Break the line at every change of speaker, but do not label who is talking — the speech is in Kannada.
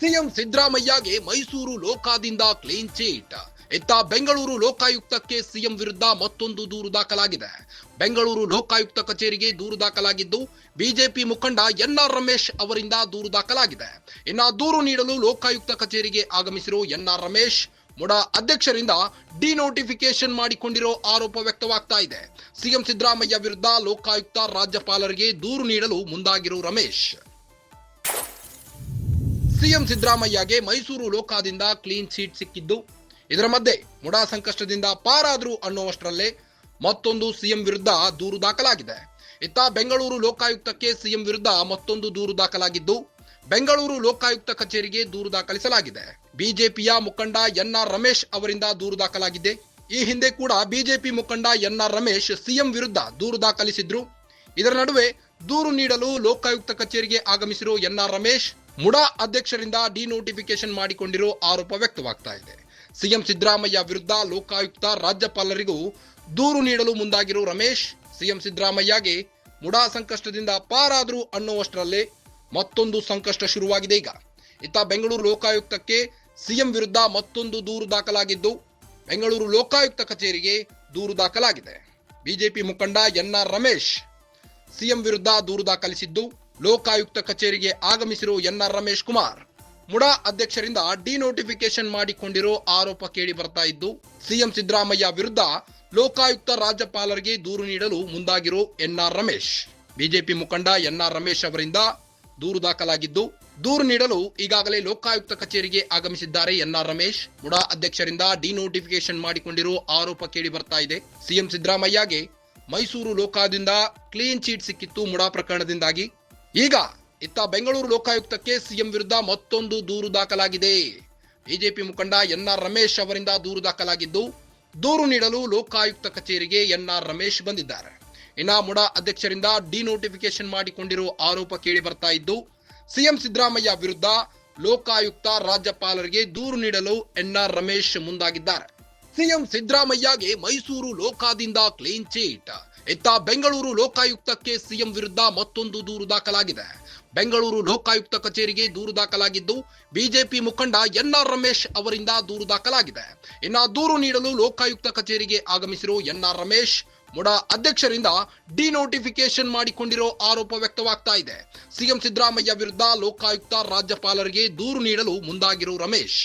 ಸಿಎಂ ಸಿದ್ದರಾಮಯ್ಯಗೆ ಮೈಸೂರು ಲೋಕಾದಿಂದ ಕ್ಲೀನ್ ಚೀಟ್ ಇತ್ತ ಬೆಂಗಳೂರು ಲೋಕಾಯುಕ್ತಕ್ಕೆ ಸಿಎಂ ವಿರುದ್ಧ ಮತ್ತೊಂದು ದೂರು ದಾಖಲಾಗಿದೆ. ಬೆಂಗಳೂರು ಲೋಕಾಯುಕ್ತ ಕಚೇರಿಗೆ ದೂರು ದಾಖಲಾಗಿದ್ದು, ಬಿಜೆಪಿ ಮುಖಂಡ ಎನ್ಆರ್ ರಮೇಶ್ ಅವರಿಂದ ದೂರು ದಾಖಲಾಗಿದೆ. ಇನ್ನ ದೂರು ನೀಡಲು ಲೋಕಾಯುಕ್ತ ಕಚೇರಿಗೆ ಆಗಮಿಸಿರೋ ಎನ್ಆರ್ ರಮೇಶ್, ಮುಡಾ ಅಧ್ಯಕ್ಷರಿಂದ ಡಿನೋಟಿಫಿಕೇಶನ್ ಮಾಡಿಕೊಂಡಿರೋ ಆರೋಪ ವ್ಯಕ್ತವಾಗ್ತಾ ಇದೆ. ಸಿಎಂ ಸಿದ್ದರಾಮಯ್ಯ ವಿರುದ್ಧ ಲೋಕಾಯುಕ್ತ ರಾಜ್ಯಪಾಲರಿಗೆ ದೂರು ನೀಡಲು ಮುಂದಾಗಿರೋ ರಮೇಶ್. ಸಿಎಂ ಸಿದ್ದರಾಮಯ್ಯಗೆ ಮೈಸೂರು ಲೋಕಾದಿಂದ ಕ್ಲೀನ್ ಸೀಟ್ ಸಿಕ್ಕಿದ್ದು. ಇದರ ಮಧ್ಯೆ ಮುಡಾ ಸಂಕಷ್ಟದಿಂದ ಪಾರಾದ್ರು ಅನ್ನುವಷ್ಟರಲ್ಲೇ ಮತ್ತೊಂದು ಸಿಎಂ ವಿರುದ್ಧ ದೂರು ದಾಖಲಾಗಿದೆ. ಇತ್ತ ಬೆಂಗಳೂರು ಲೋಕಾಯುಕ್ತಕ್ಕೆ ಸಿಎಂ ವಿರುದ್ಧ ಮತ್ತೊಂದು ದೂರು ದಾಖಲಾಗಿದ್ದು, ಬೆಂಗಳೂರು ಲೋಕಾಯುಕ್ತ ಕಚೇರಿಗೆ ದೂರು ದಾಖಲಿಸಲಾಗಿದೆ. ಬಿಜೆಪಿಯ ಮುಖಂಡ ಎನ್ಆರ್ ರಮೇಶ್ ಅವರಿಂದ ದೂರು ದಾಖಲಾಗಿದೆ. ಈ ಹಿಂದೆ ಕೂಡ ಬಿಜೆಪಿ ಮುಖಂಡ ಎನ್ಆರ್ ರಮೇಶ್ ಸಿಎಂ ವಿರುದ್ಧ ದೂರು ದಾಖಲಿಸಿದ್ರು. ಇದರ ನಡುವೆ ದೂರು ನೀಡಲು ಲೋಕಾಯುಕ್ತ ಕಚೇರಿಗೆ ಆಗಮಿಸಿರೋ ಎನ್ಆರ್ ರಮೇಶ್ ಮುಡಾ ಅಧ್ಯಕ್ಷರಿಂದ ಡಿನೋಟಿಫಿಕೇಶನ್ ಮಾಡಿಕೊಂಡಿರೋ ಆರೋಪ ವ್ಯಕ್ತವಾಗ್ತಾ ಇದೆ. ಸಿಎಂ ಸಿದ್ದರಾಮಯ್ಯ ವಿರುದ್ಧ ಲೋಕಾಯುಕ್ತ ರಾಜ್ಯಪಾಲರಿಗೂ ದೂರು ನೀಡಲು ಮುಂದಾಗಿರೋ ರಮೇಶ್, ಸಿಎಂ ಸಿದ್ದರಾಮಯ್ಯಗೆ ಮುಡಾ ಸಂಕಷ್ಟದಿಂದ ಪಾರಾದ್ರು ಅನ್ನುವಷ್ಟರಲ್ಲೇ ಮತ್ತೊಂದು ಸಂಕಷ್ಟ ಶುರುವಾಗಿದೆ ಈಗ. ಇತ್ತ ಬೆಂಗಳೂರು ಲೋಕಾಯುಕ್ತಕ್ಕೆ ಸಿಎಂ ವಿರುದ್ಧ ಮತ್ತೊಂದು ದೂರು ದಾಖಲಾಗಿದ್ದು, ಬೆಂಗಳೂರು ಲೋಕಾಯುಕ್ತ ಕಚೇರಿಗೆ ದೂರು ದಾಖಲಾಗಿದೆ. ಬಿಜೆಪಿ ಮುಖಂಡ ಎನ್ಆರ್ ರಮೇಶ್ ಸಿಎಂ ವಿರುದ್ಧ ದೂರು ದಾಖಲಿಸಿದ್ದು ಲೋಕಾಯುಕ್ತ ಕಚೇರಿಗೆ ಆಗಮಿಸಿರುವ ಎನ್ಆರ್ ರಮೇಶ್ ಕುಮಾರ್. ಮುಡಾ ಅಧ್ಯಕ್ಷರಿಂದ ಡಿನೋಟಿಫಿಕೇಶನ್ ಮಾಡಿಕೊಂಡಿರೋ ಆರೋಪ ಕೇಳಿ ಬರ್ತಾ ಇದ್ದು, ಸಿಎಂ ಸಿದ್ದರಾಮಯ್ಯ ವಿರುದ್ಧ ಲೋಕಾಯುಕ್ತ ರಾಜ್ಯಪಾಲರಿಗೆ ದೂರು ನೀಡಲು ಮುಂದಾಗಿರೋ ಎನ್ಆರ್ ರಮೇಶ್. ಬಿಜೆಪಿ ಮುಖಂಡ ಎನ್ಆರ್ ರಮೇಶ್ ಅವರಿಂದ ದೂರು ದಾಖಲಾಗಿದ್ದು, ದೂರು ನೀಡಲು ಈಗಾಗಲೇ ಲೋಕಾಯುಕ್ತ ಕಚೇರಿಗೆ ಆಗಮಿಸಿದ್ದಾರೆ ಎನ್ಆರ್ ರಮೇಶ್. ಮುಡಾ ಅಧ್ಯಕ್ಷರಿಂದ ಡಿನೋಟಿಫಿಕೇಶನ್ ಮಾಡಿಕೊಂಡಿರೋ ಆರೋಪ ಕೇಳಿ ಬರ್ತಾ ಇದೆ. ಸಿಎಂ ಸಿದ್ದರಾಮಯ್ಯಗೆ ಮೈಸೂರು ಲೋಕಾದಿಂದ ಕ್ಲೀನ್ ಚೀಟ್ ಸಿಕ್ಕಿತ್ತು ಮುಡಾ ಪ್ರಕರಣದಿಂದಾಗಿ. ಈಗ ಇತ್ತ ಬೆಂಗಳೂರು ಲೋಕಾಯುಕ್ತಕ್ಕೆ ಸಿಎಂ ವಿರುದ್ಧ ಮತ್ತೊಂದು ದೂರು ದಾಖಲಾಗಿದೆ. ಬಿಜೆಪಿ ಮುಖಂಡ ಎನ್ಆರ್ ರಮೇಶ್ ಅವರಿಂದ ದೂರು ದಾಖಲಾಗಿದ್ದು, ದೂರು ನೀಡಲು ಲೋಕಾಯುಕ್ತ ಕಚೇರಿಗೆ ಎನ್ಆರ್ ರಮೇಶ್ ಬಂದಿದ್ದಾರೆ. ಇನ್ನ ಮುಡಾ ಅಧ್ಯಕ್ಷರಿಂದ ಡಿನೋಟಿಫಿಕೇಶನ್ ಮಾಡಿಕೊಂಡಿರುವ ಆರೋಪ ಕೇಳಿ ಬರ್ತಾ ಇದ್ದು, ಸಿಎಂ ಸಿದ್ದರಾಮಯ್ಯ ವಿರುದ್ಧ ಲೋಕಾಯುಕ್ತ ರಾಜ್ಯಪಾಲರಿಗೆ ದೂರು ನೀಡಲು ಎನ್ಆರ್ ರಮೇಶ್ ಮುಂದಾಗಿದ್ದಾರೆ. ಸಿಎಂ ಸಿದ್ದರಾಮಯ್ಯಗೆ ಮೈಸೂರು ಲೋಕಾದಿಂದ ಕ್ಲೀನ್ ಚೀಟ್. ಇತ್ತ ಬೆಂಗಳೂರು ಲೋಕಾಯುಕ್ತಕ್ಕೆ ಸಿಎಂ ವಿರುದ್ಧ ಮತ್ತೊಂದು ದೂರು ದಾಖಲಾಗಿದೆ. ಬೆಂಗಳೂರು ಲೋಕಾಯುಕ್ತ ಕಚೇರಿಗೆ ದೂರು ದಾಖಲಾಗಿದ್ದು, ಬಿಜೆಪಿ ಮುಖಂಡ ಎನ್ಆರ್ ರಮೇಶ್ ಅವರಿಂದ ದೂರು ದಾಖಲಾಗಿದೆ. ಇನ್ನ ದೂರು ನೀಡಲು ಲೋಕಾಯುಕ್ತ ಕಚೇರಿಗೆ ಆಗಮಿಸಿರೋ ಎನ್ಆರ್ ರಮೇಶ್, ಮುಡಾ ಅಧ್ಯಕ್ಷರಿಂದ ಡಿನೋಟಿಫಿಕೇಶನ್ ಮಾಡಿಕೊಂಡಿರೋ ಆರೋಪ ವ್ಯಕ್ತವಾಗ್ತಾ ಇದೆ. ಸಿಎಂ ಸಿದ್ದರಾಮಯ್ಯ ವಿರುದ್ಧ ಲೋಕಾಯುಕ್ತ ರಾಜ್ಯಪಾಲರಿಗೆ ದೂರು ನೀಡಲು ಮುಂದಾಗಿರೋ ರಮೇಶ್.